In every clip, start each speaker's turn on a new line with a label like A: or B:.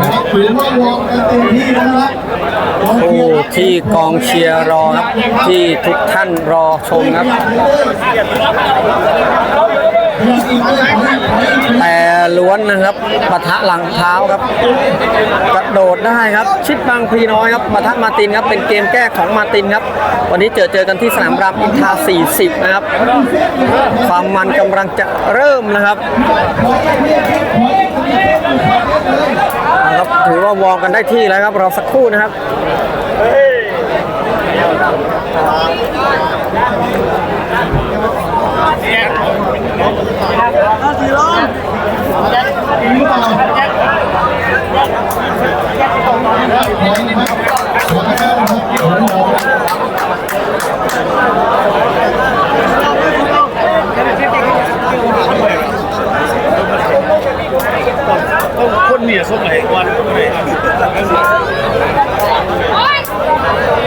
A: นะครับถือว่าวอร์มกันเต็มที่นะครับ
B: ผู้ที่กองเชียร์รอครับ ที่ทุกท่านรอชมครับ แต่ล้วนนะครับปะทะหลังเท้าครับ กระโดดได้ครับ ชิดบางพีน้อยครับปะทะมาตินครับ เป็นเกมแก้ของมาตินครับ วันนี้เจอเจอกันที่สนามรามอินทรา 40 นะครับ ความมันกำลังจะเริ่มนะครับ ครับถือว่าวอร์มกันได้ที่แล้วครับรอสักครู่นะครับ
C: คนเนี่ยส้มไหนวัน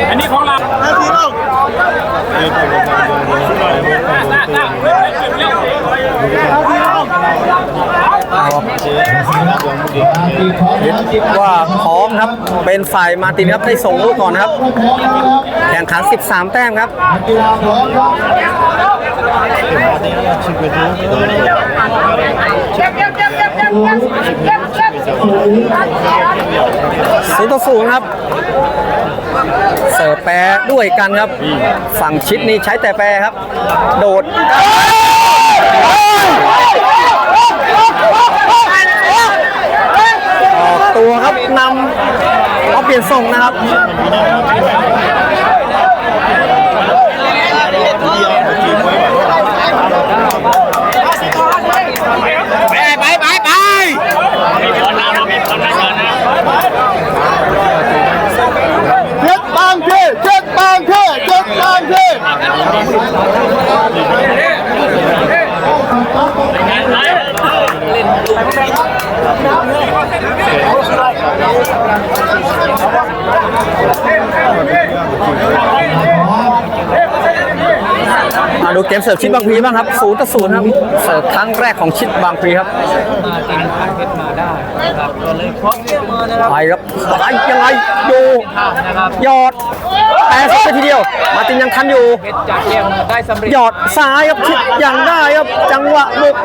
C: อันนี้ของเราหน้าที่เรา
B: ว่าพร้อมครับ เป็น ฝ่ายมาตินครับได้ส่งลูกก่อนครับแข่งขัน 13 แต้มครับ
A: กีฬาพร้อมครับ
B: ศูนย์ต่อศูนย์ครับ เสิร์ฟแปรด้วยกันครับ ฝั่งชิดนี่ใช้แต่แปรครับ โดด ออกตัวครับนำเอาเปลี่ย นส่งนะครับ
C: ไปไปไปไปมีคนนะมีคนนะนะ
A: เจ็ดบางเทเจ็ดบางเทเจ็ดบางเท
B: มา ดูเกมเสิร์ฟชิดบางพลีบ้างครับศูนย์ต่อศูนย์ครับเสิร์ฟครั้งแรกของชิดบางพลีครับ
D: มาตินพาเพชรมาได้นะครับก็เลยเคาะเกมมานะครับ
B: ไปครับไปยังไงดู
D: ข้ามนะครับ
B: หยอดแต่สักไปทีเดียว มาร์ตินยังทันอยู่
D: เพชรจากเกมได้สำเร็จ
B: หยอดซ้ายครับชิดยังได้ครับจังหวะบุก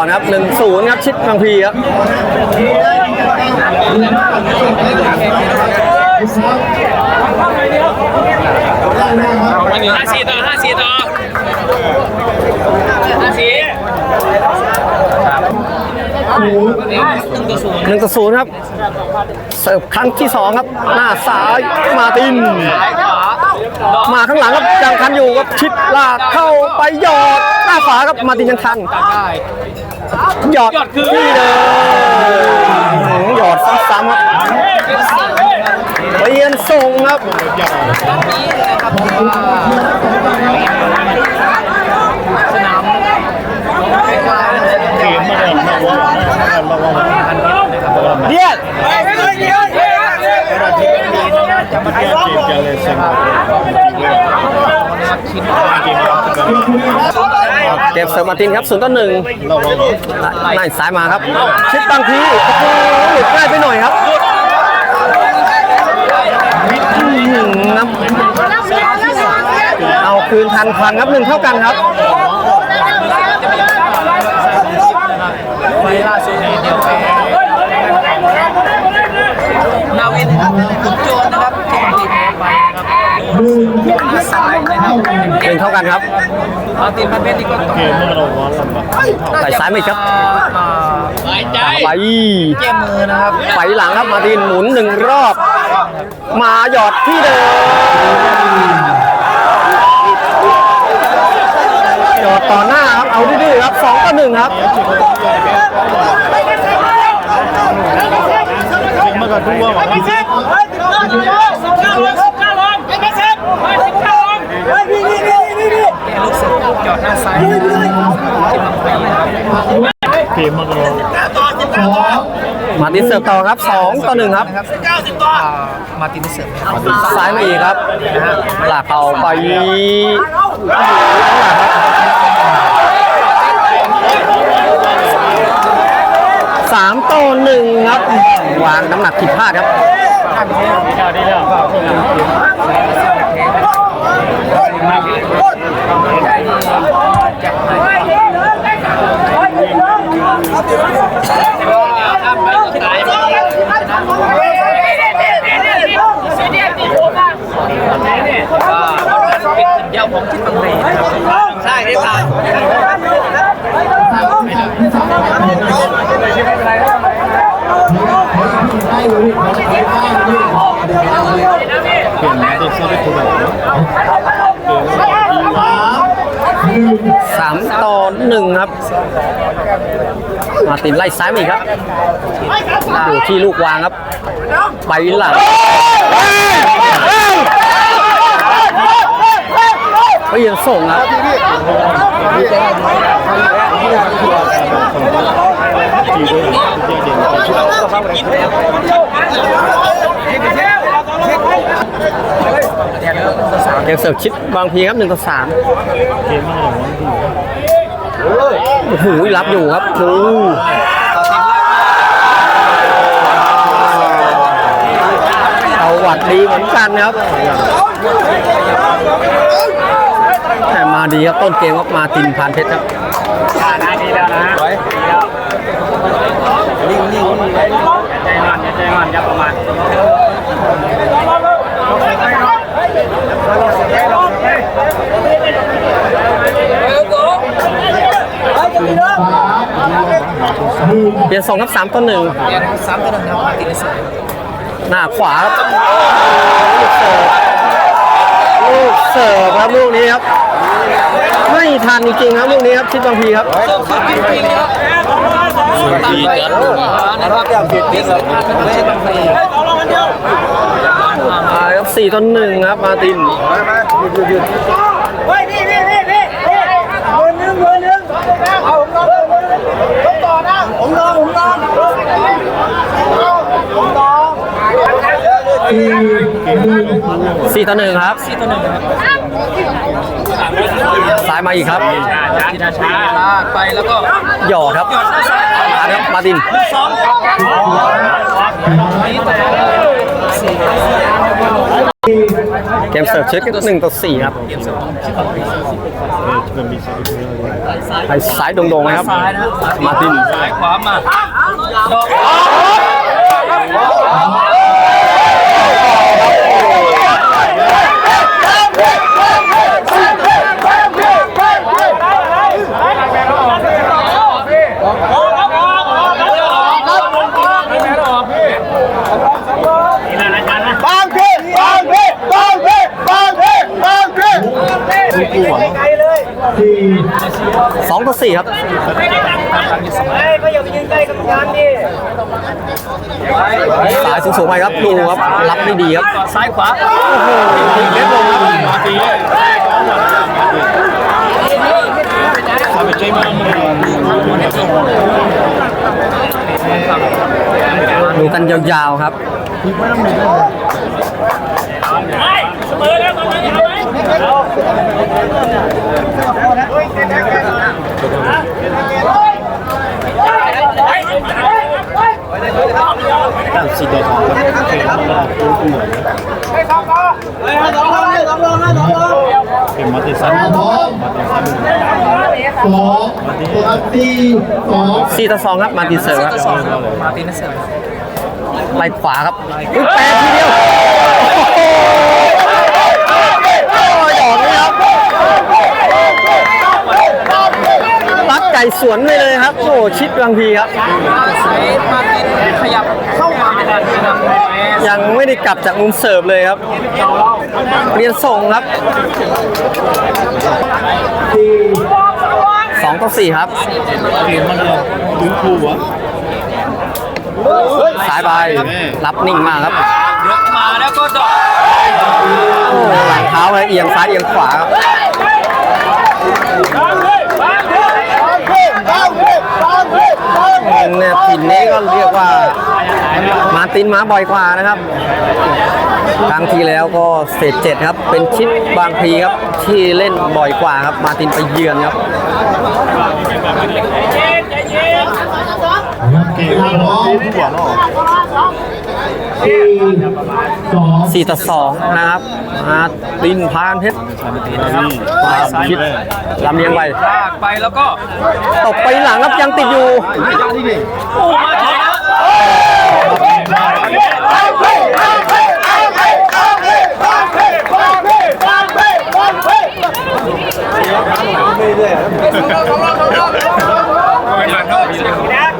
B: ทายไปก่อนครับ1-0ครับชิดบางพลีครับ
C: ห้าสี่ต่อห้าสี่ต่อห้าสี่
B: หนึ่งต่อศูนย์ครับ เสิร์ฟครั้งที่สองครับ หน้าซ้ายมาร์ติน มาข้างหลังครับยังทันอยู่ครับชิดลากเข้าไปหยอดหน้าขวาครับมาร์ตินยังทัน
D: ได้
B: หยอดที่เดิมหยอดซ้ำๆครับเปลี่ยนส่งครับ
D: สนามใกล้ๆนะครับ
C: เกมมาแล้วนะว่าเราว่าพันเมตรนะครับ
B: เดียด
C: จะมาเกมจะเลยเซ็ง
D: ชิ้น
C: เก็
B: บเสร์มาตินครับศูนย์ต่อหนึ่ง
C: เราว่า
B: ไล่ซ้ายมาครับ ชิดบางทีโอ้โหหลุดง่ายไปหน่อยครับอื้อหือครับเอาคืนทันควันครับหนึ่งเท่ากันครับ
D: ไฟล่าสุดในเดียวนาวินครับเกมติดไปนะครับ หน้าซ้ายนะครับ
B: หนึ่งเท่ากันครับ
D: มาตินพาเพชรนี่ก็ต้อง
C: เกมเราว่าลำบาก
B: ใส่ซ้ายไหมครับ
D: อ่า
B: ไป
D: เกมมือนะครับ
B: ไปหลังครับมาร์ตินหมุนหนึ่งรอบ มาหยอดที่เดิมหยอดต่อหน้าครับเอาดื้อๆครับสองต่อหนึ่งครับ
C: เกมมัน
A: ก่อนทุกว่า
C: ไม่เซ็ตเฮ้ยสิบเก้าลงสิบเก้าลง
D: ที่บางพีนะครับ
A: เกมมากเลย
C: ต่อสิบเก้าต่อ
B: มาตินเสิร์ฟต่อครับสองต่อหนึ่งครับ
C: สิบเก้าสิบต่อ
D: อ่ามาร์ตินเสิร์ฟนะครับ
B: ซ้ายมาอีกครับหลากเอาไปสามต่อหนึ่งครับ วางน้ำหนักผิดพลาดครับ
D: เป็นเดี่ยวของชิดบางพีนะครับใช่ได้ผ่าน
B: สามต่อหนึ่งครับ มาตินไล่ซ้ายมาอีกครับอยู่ที่ลูกวางครับ ไปหลัง ก็ยังส่งครับยังเสิร์ฟชิดบางพีครับหนึ่งต่อสามโอ้โหรับอยู่ครับโอ้โหเอาหวัดดีเหมือนกันครับ แต่มาดีครับ ต้นเกมก็มาตินพานเพชรครับ
C: ได้ดีแล้วนะดีแล้วนิ่งนิ่งใจมันใจมันอย่าประมาท
B: เปลี่ยนสองครับสามต่อหนึ่ง
D: เรียนซ้ำกันนะครับมาร์ตินเสิร์ฟ
B: หน้าขวาครับลูกเสิร์ฟครับลูกนี้ครับ ไม่ทันจริงๆครับลูกนี้ครับชิดบางพีครับ
D: จริงๆครับตามไปนะครับอย่างผิดที่สำคัญไม่ใช่บางพี
B: อ่าครับสี่ต่อหนึ่งครับมาติน
C: เฮ้ยนี่นี่นี่นี่เบอร์หนึ่งเบอร์หนึ่งเอาผมลองเบอร์หนึ่งผมต่อนะผมลองผมลองผมลอง
B: สี่ต่อหนึ่งครับ
D: ที่ตัวหนึ่งนะครับ
B: ซ้ายมาอีกครับ
D: ทีนาช้าลากไปแล้วก็
B: หยอดครับมาครับมาติน
D: สองนี่ต่อสี่
B: เกมเสิร์ฟเช็คหนึ่งต่อสี่ครับ
D: เกมเสิร์ฟของชิดบางพี
B: ไปซ้ายโด่งๆนะครับ
D: ซ้ายนะ
B: มาติน
D: ซ้ายขวามา
B: 2ต่อ4ครับสายสูงๆไปครับดูครับรับไม่ดีครับ
D: ซ้ายขวาโอ้โห
B: เล็บลงครับดูกันยาวๆครับ
A: สี่ต่อสองครับเกมมากเลย
C: สองลงให้สองลงให้สองลง
A: เกมมาติสันมาติสัน
E: สองสี่สอง
B: สี่ต่อสองครับมาตินเสิร์ฟครับ
D: มาตินเสิร์
B: ไล่ขวาครับอุ๊ยแปรทีเดียวโอ้โหดอกนี้ ครับรัดไก่สวนไปเลยครับโอ้โหชิดบางทีครับ
D: สายมาร์ตินขยับเข้ามาไม่ทันนะครับแม่
B: ยังไม่ได้กลับจากมุมเสิร์ฟเลยครับ เรียนส่งครับสองต่อสี่ครับ
A: เกมมากเลยถึงครูวะ
B: สายไปรับนิ่งมากครับ
D: ยกมาแล้วก็ดอก
B: โอ้หลังเท้าเลยเอียงซ้ายเอียงขวาครับ เนี่ยถิ่นนี้ก็เรียกว่ามาตินมาบ่อยกว่านะครับ ครั้งที่แล้วก็เฟสเจ็ดครับ เป็นชิดบางพีครับที่เล่นบ่อยกว่าครับ มาตินไปเยือนครับ
E: เกมพร้อม สี่สอง
B: 4ต่อ2นะครับมาร์ตินพานเพชรมาชิดลำเลียงไป
D: ลากไปแล้วก็
B: ตกไปหลังครับยังติดอยู่
D: โอ้มาถึงแล้ว
E: สองสี่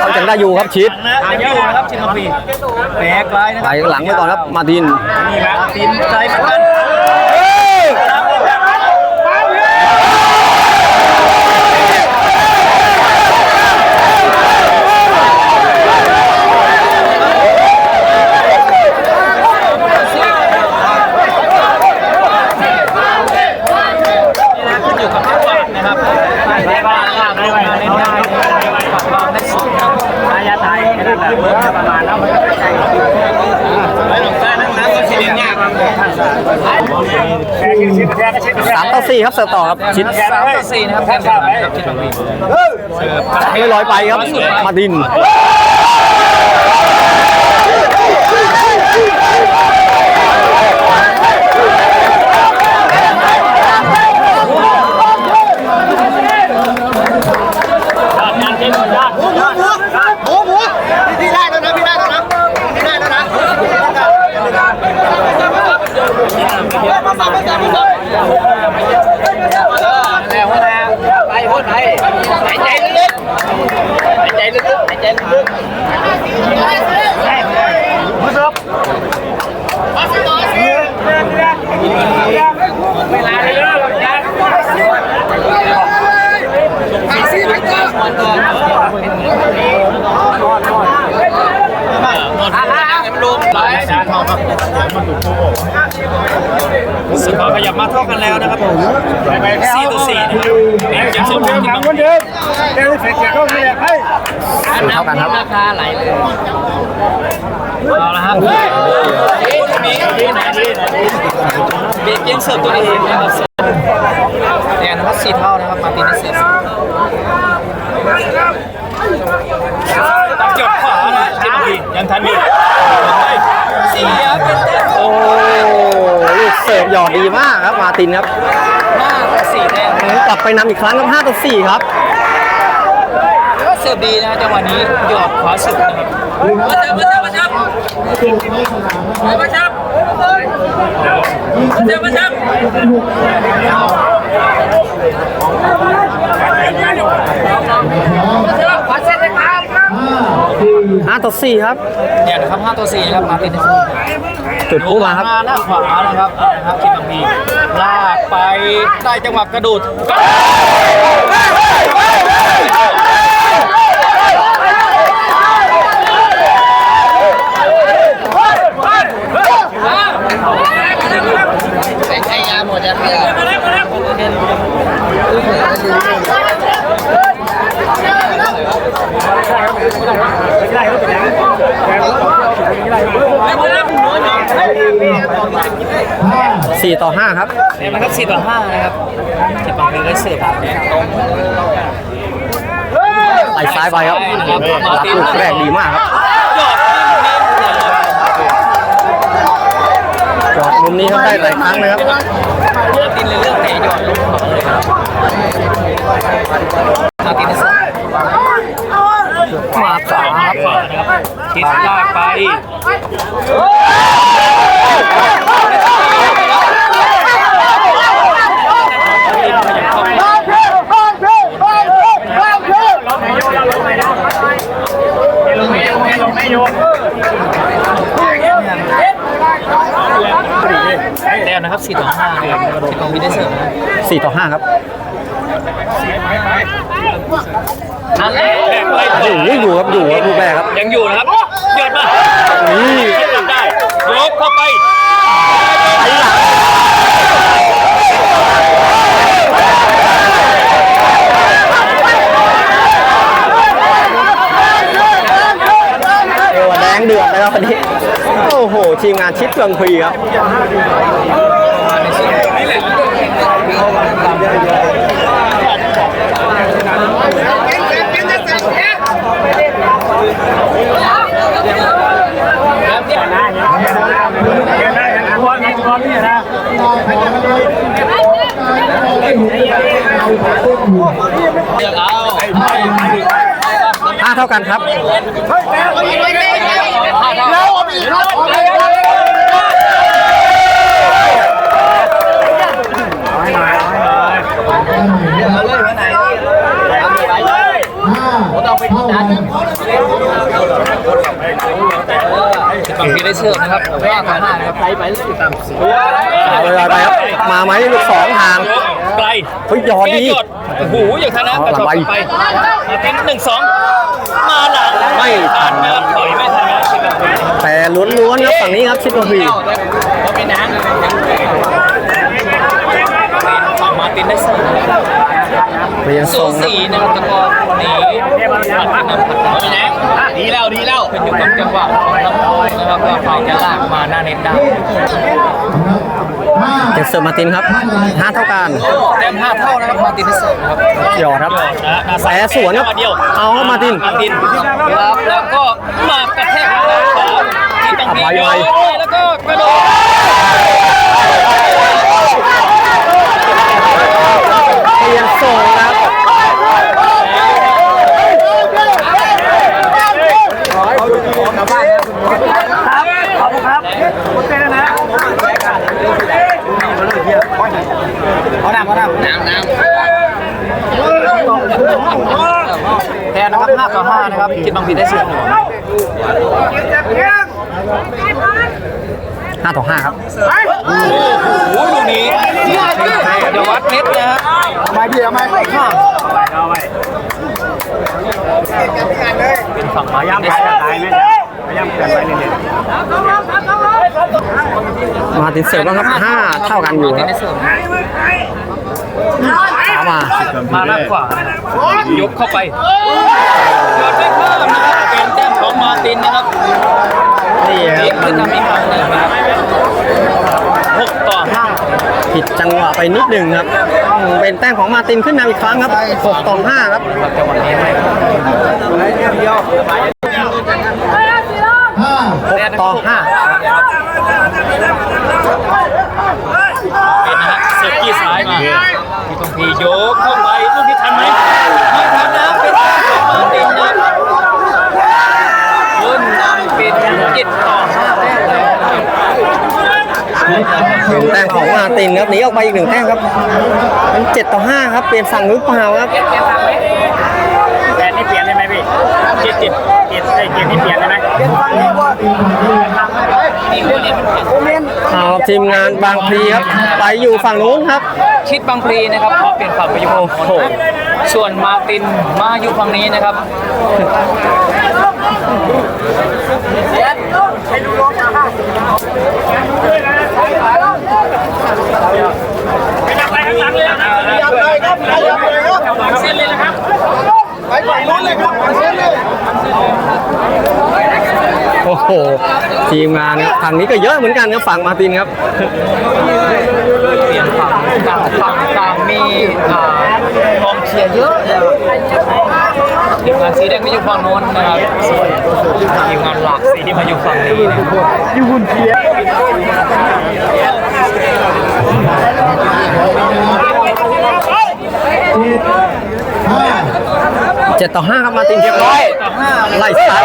B: เขายังได้อยู่ครับชิด
D: นะยังอยู่นะครับชินพีแปลกลายนะค
B: ไป
D: รับ
B: หลังไปก่อนครับมาร์ติน
D: นี่แหละมาตินใจเหมือนกันนี่นะขึ้นอยู่กับจังหวะนะครับได้บ้างล่างได้บ้างได้บ้างวางได้สุดครับอายาไทยนั่นแหละประมาณแล้วมันก็ใจไม่หลงใต้นั้นน้ำก็สี เลียงครับ
B: 3ต่อ4ครับเสิร์ฟต่อครับชิด
D: สามต่อสี่นะครับแทนสามนะครับที่ตรงนี้เสิร์ฟ
B: ไม่ลอยไปครับมาร์ติน
C: Yani. า
D: ยสามเท่าครับสกอร์ขยับมาเท่ากันแล้วนะครับผมสี่ต่อสี่นะครับยังสมบูรณ์ที่มัน
C: เดิมเดิมเสร็จเดี๋ยวก็มีให้
B: เท่ากันครับ
D: ราคาไหลเลยเอาละครับมีมีไหนดีเบีเกมเสิร์ฟตัวเองนะครับเนี่ยนะครับสี่เท่านะครับมาตินเสิร์ฟตัดจบขวานะเจ็ดนาทียังทันอยู่ เสียเป็นแต้ม
B: โอ้ลูกเสิร์ฟหยอดดีมากครับมาร์ตินครับ
D: ห้าต่อสี่แต้ม
B: กลับไปนำอีกครั้งครับ5ต่อ4ครับ
D: ก็เสิร์ฟดีนะจังหวะนี้หยอดขวาสุดนะครับมาจับมาจับมาจับมาจับมาจับมาจับ
E: ห้าสี่
B: 5ต่อ4ครับ
D: เนี่ยนะครับ5ตัว4นะครับมาติน
B: จุดคู่มาครับ
D: มาหน้าขวานะครับนะครับคิดบางทีลากไปได้จังหวะกระโดดก็ใช้งานหมดแล้ว
E: ห้า
B: 4ต่อ5ครับ
D: เนี่ยนะครับ4ต่อ5นะครับคิดบางทีได้เสิร์ฟแบบนี้ตรง
B: ไหลซ้ายไปครับรับลูกแรกดีมากครับ
D: ยอดลูกนี้เลย
B: จอดมุมนี้ครับได้หลายครั้งนะครับ
D: มาตินเลยเลือกเตะยอดลงของเลยครับมาติน สลา
B: กไปแต้นะครับ
D: 4ต่อ5เลยของวิเดเซ
B: อร์สี่ต่อห้าครับ
D: นั่นแหละ
B: โอ้โหอยู่ครับอยู่ครับลูกแรกครับ
D: ยังอยู่นะครับ ยกเข้าไป
B: เอวแดงเดือดนะครับวันนี้ โอ้โห ทีมงานชิดเฟืองพีครับ ห้าเท่ากันครับ
E: ห้าเท่ากัน
D: บางทีได้ เสิร์ฟนะครับผมว่าผ่านนะครับไปไปเลยตามสี
B: เอาเวลาไปครับ มาไหมลูกสองห่าง
D: ไกล
B: เฮ้ยยอดดี
D: โอ้โหอย่างทันนะ
B: เอา
D: กระ
B: หลั
D: ช
B: ง
D: อก
B: ไป
D: ไปมาเป็นหนึ่งสองมาหลัง
B: ไม่ทัน
D: นะครับถอยไม่ทันนะชิบะ
B: แต่ล้วนๆครับฝั่งนี้ครับชิดเฟืองพรี
D: ก็เป็นน้ำ ฝั่งมาตินได้เสิร์ฟ
B: เรียน
D: สู
B: ทรงครับ
D: สีนะครับตะกอนหนีผัดกันนะผัดกันไม่แรงดีแล้วดีแล้วเป็นอยู่กับจังหวะของลำโพงนะครับว่าใครจะลากมาหน้าเน็ตได้
E: ห้า
B: เจ็ดเซอร์มาร์ตินครับห้าเท่ากัน
D: แต้มห้าเท่านะครับมาตินได้เสิร์ฟครับ
B: หยอดครับแสสวนครับ
D: เดียว
B: เอาครับมาติน
D: มาตินครับแล้วก็มากระแทกด้านขวาที่ต้องมี
B: ไว
D: โย
B: ไว
D: นเลยแล้วก็กระโดด
B: เรียนทรงครับ
D: น้ำน้ำแทนนะครับห้าต่อห้านะครับคิดบางทีได้เสิร์ฟ
B: ห้าต่อห้าครับ
D: โอ้โหลูกนี้เดี๋ยววัดเน็ตนะฮะไมา
C: เดียวมาไม่ข้า
D: เป็นฝั่งมาย่ำได้ตายไหมมาย่ำเกินไปเรื่อย
B: มาตินเสิร์ฟบ้างครับห้าเท่ากันอยู่ครับ
D: ได้เสิร์ฟ
B: เอามา
D: มามากกว่า ยกเข้าไปยอดไม่เพิ่มนะครับเป็นแต้มของมาตินนะครับ
B: นี่ค
D: นี่
B: รับ
D: คือทำอีกครั้งหนึ่งนะครับหกต่อห้า
B: ผิดจังหวะไปนิดหนึ่งครับอืมเป็นแต้มของมาตินขึ้นนำอีกครั้งครับหกต่อห้าครับ
D: ครับจังหวะนี้ให้
E: ห้า
B: หกต่อห้า
D: เป็นนะฮะเสิร์ฟที่ซ้ายมา ที่ตรงทียกเข้าไปลูกที่ทันไหมไม่ทันนะเป็นแต้มของมาตินนะครับขึ้นนำเป็นเจ็ดต่อห้าแต้มเลยนะครับ
B: เป็นแต้มของมาตินครับหนีออกไปอีกหนึ่งแต้มครับเป็นเจ็ดต่อห้าครับเปลี่ยนฝั่งหรือเปล่าครับ
D: แกนนี่เปลี่ยนได้ไหมพี่ เจ็ดเจ็ดเจ็ดไอ้เจ็ดนี่เปลี่ยนได้ไหม
B: เอาทีมงานบางพลีครับไปอยู่ฝั่งนู้นครับ
D: ชิดบางพลีนะครับขอเปลี่ยนฝั่งไปอยู่ฝั่ง
B: โอ้โห
D: ส่วนมาตินมาอยู่ฝั่งนี้นะครับ
C: ขยับเลยครับขยับเลยครับ
D: เส้นเลยนะครับ
C: ไปฝั่งนู้นเลยครับเส้นเลย
B: โอ้โห ทีมงานครับฝั่งนี้ก็เยอะเหมือนกันครับฝั่งมาตินครับ
D: เปลี่ยนฝั่งต่างฝั่งต่างมีอ่ากองเชียร์เยอะทีมงานสีแดงไม่อยู่ฝั่งโน้นนะครับส่วนทีมงานหลักสีที่มาอยู่ฝั่งนี้นะครับ
E: ห้า
B: เจ็ดต่อห้าครับมาตินเรียบร้อย
D: ต่อห้า
B: ไล่สตาร์ท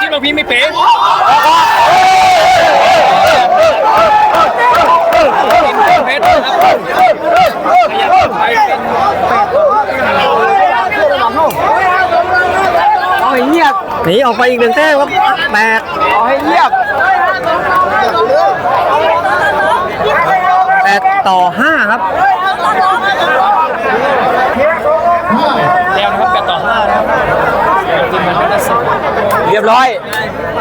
D: ที่เราพี่ไม่เป๋เป็นเพชรนะครับขยับไปเป็น
C: เอาให้เงียบ
B: หนีออกไปอีกหนึ่งแต้มครับแปด
C: เอาให้เงียบ
B: แปดต่อ5ครับ
D: แล้วนะครับแปดต่อห้านะครับทีมมันก็ได้สิบ
B: เรียบร้อย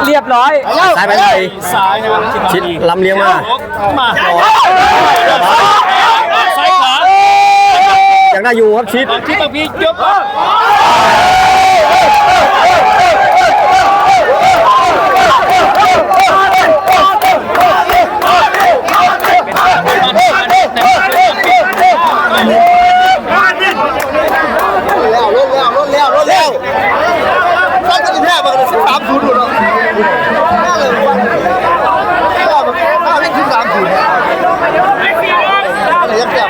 B: เรียบร้อยซ้ายไปไหน
D: ซ้ายนะครับ
B: ชิดลำเลียงมา
D: มาซ้ายขวา
B: ยังได้อยู่ครับชิด
D: ที่ตะพียก
A: แล้วรถแล้วรถแล้วรถแล้วฟังกันแท้มากันสิบสามศูนย์หมดแล้วน่าเลยวันน่ามันน่าวิ่งสิบสามศูนย์ยังเจ็บ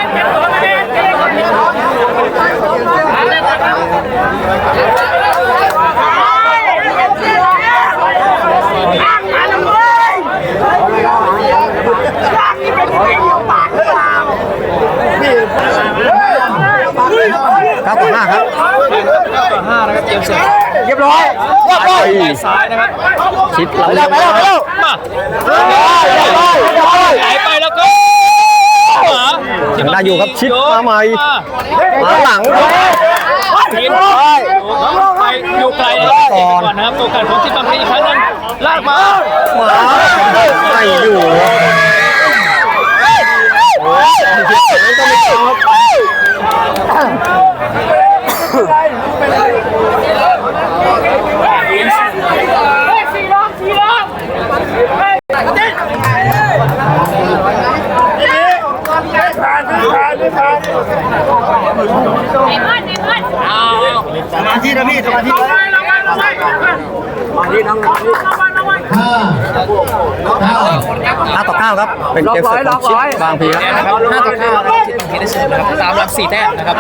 B: 9ต่อ5ครับ
D: ต่อห้านะครับ เกมเสร็จ
B: เรียบร้อยเรียบร้อย
D: ไปซ้ายนะครับ
B: ชิดลำเลียงมา
D: มา
B: เรียบร้อยเรียบร้อย
D: ไหลไปแล้วก็ขวา
B: ยังได้อยู่ครับชิดมาใหม่มาหลัง
D: ทีมไปอยู่ไกลก่อนนะครับตัวการของทีมบางทีอีกครั้งหนึงลากมา
B: มาไม่อยู่โอ้ยต้องไม่ครับ
A: สมาธินะพี่สมาธิ
E: ห้าเก้า
B: 5ต่อ9ครับ เป็นเกมเสิร์ฟของชิดบางพีครับ
D: นะครับ5ต่อ9นะครับทีมบางทีได้เสร็จนะครับตามหลัง4แต้มนะครับ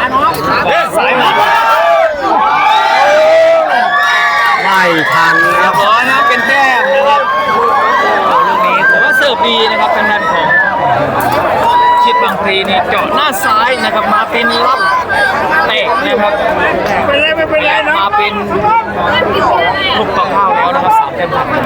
D: สายมา
B: ไม่ทันครับ
D: ร้อยนะครับเป็นแต้มนะครับลูกนี้แต่ว่าเสิร์ฟดีนะครับทางด้านของ ชิดบางพลีนี่เจาะหน้าซ้ายนะครับมาเป็นรับเตะนะครับเป็นไรไม่เป็นไรนะมาเป็นลูกต่อเท้าแล้วนะครับสามแต้มครับ
B: เป็น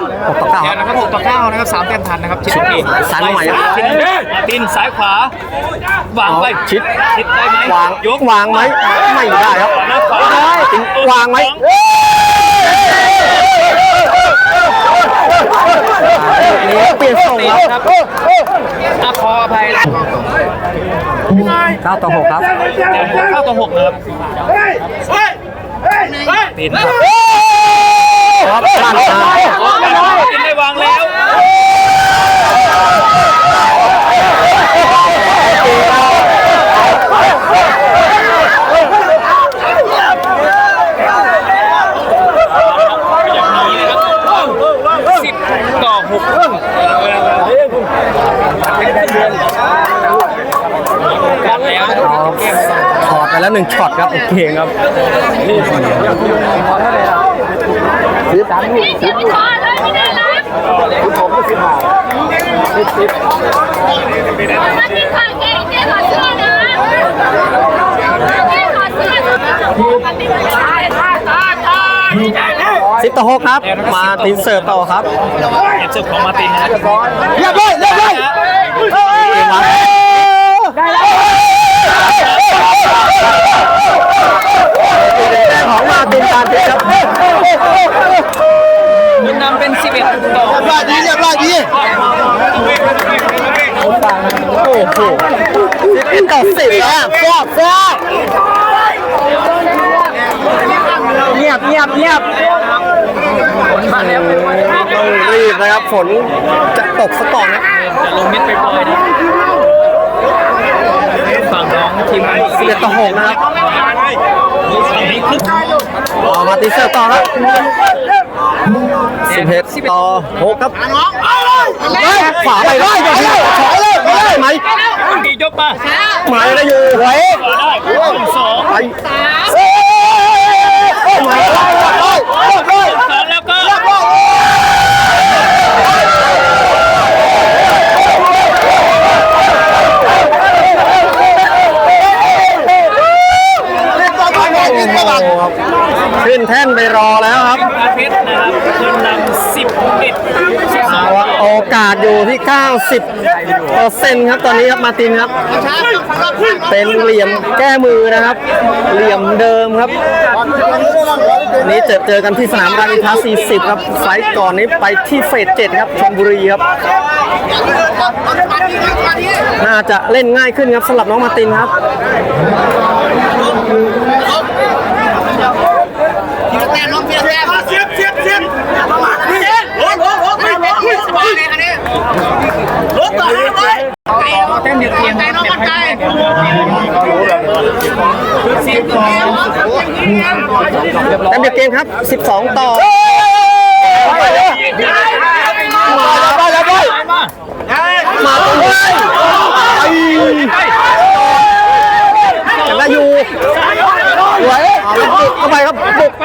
B: มินิหกต่อเก้า
D: เดี๋ยวนะครับ6ต่อ9นะครับ3แต้มทันนะครับชิดที
B: ซ้ายมาใหม่ครับ
D: ชิดมาตินซ้ายขวาวางไป
B: ชิด
D: ชิดได้ไหม
B: วาง
D: ยก
B: วางไหมไม่ได้ครับ
D: หน้าขวา
B: ติงวางไหมนี้เปลี่ยนส่ง
D: ติด
B: ครับ
D: ครับอะขออภัยนะ
B: 9ต่อ6ครับ
D: เข้าต่อ6นะครับติดครับ
B: ครับลั่นมา
D: โอกาสของตินได้วางแล้ว อย่างนี้นะครับสิบต่อหกกันแล้วนะครับเกม
B: ถอดไป แล้วหนึ่งช็อตครับโอเคครับ
F: พี่เสียไม่ช้าเลยไม่ได้นะมาที่ข้างเจ๊เจ๊ถอดเสื้อนะเจ๊ถอดเสื้อนะ
B: สิบต่อหกครับ มาตินเสิร์ฟต่อครับ
D: เกมเสิร์ฟของมาร์ตินนะครับ
B: เรียบร้อยเรียบร้อยเกมครับ ของมาตินการเทครับ
D: บุญนำเป็น 11ต่อ
A: เรียบร้อยดีเรียบร้อยดี
B: โอ้โหสิบต่อสิบแล้วฟอกฟอกเงียบเงียบเงียบต้องรีบนะครับฝนจะตกสักก่อนนะ
D: จะลงม็ดไปปล่อยนะฝั่งน้องทีม
B: สิบเอ็ดต่อหกนะครับ ต่อมาตีเสิร์ฟต่อครับสิบเอ็ดต่อหกครับขวาไปได้ยังไงขอเลยได้ไหม
D: ดียกมา
B: หมายได้อยู่ไหว
D: ได้หนึ่งสอง
B: ไปหมายได้ ขึ้นแท่นไป
D: รอแล้ว
B: ครับ
D: อาทิตย์นะครับขึ้นนำสิบเอ็ดเอาโ
B: อ
D: กา
B: สอยู่ที่ข้าวสิบเปอร์เซ็นต์ครับตอนนี้ครับมาตินครับ เป็นเหลี่ยมแก้มือนะครับ เหลี่ยมเดิมครับ นี้เจอเจอกันที่สนามรามินทา40 ครับไฟก่อนนี้ไปที่เฟสเจ็ดครับชมบุรีครับ น่าจะเล่นง่ายขึ้นครับสำหรับน้องมาตินครับ
C: รถต่อห้าร้อย
D: แต้มเดียวเกมครับแบบไม่สิบ
B: แต้มเดียวเกมครับ 12 ต่อ
A: ไปแล้วไป
B: มาตรงนี้ยังได้อยู่สวยเอาแล้วบุกเข้าไปครับบุกไป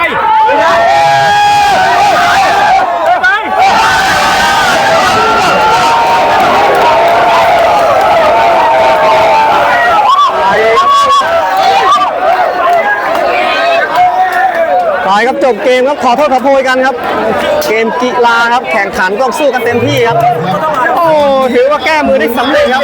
B: จบเกมครับขอโทษขอโพยกันครับ เกมกีฬาครับแข่งขันต้องสู้กันเต็มที่ครับ โอ้ถือว่าแก้มือได้สำเร็จครับ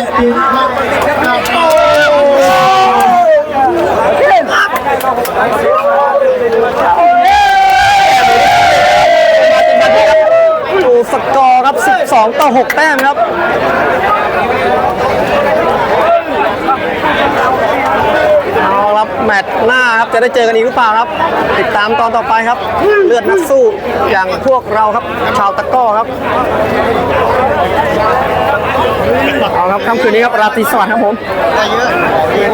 B: ดูสกอร์ครับ 12 ต่อ 6 แต้มครับ เอาครับแมตช์หน้าครับ จะได้เจอกันอีกหรือเปล่าครับ ติดตามตอนต่อไปครับ เลือดนักสู้อย่างพวกเราครับ ชาวตะก้อครับเอาครับค่ำคืนนี้ครับราตรีสวัสดิ์ครับผม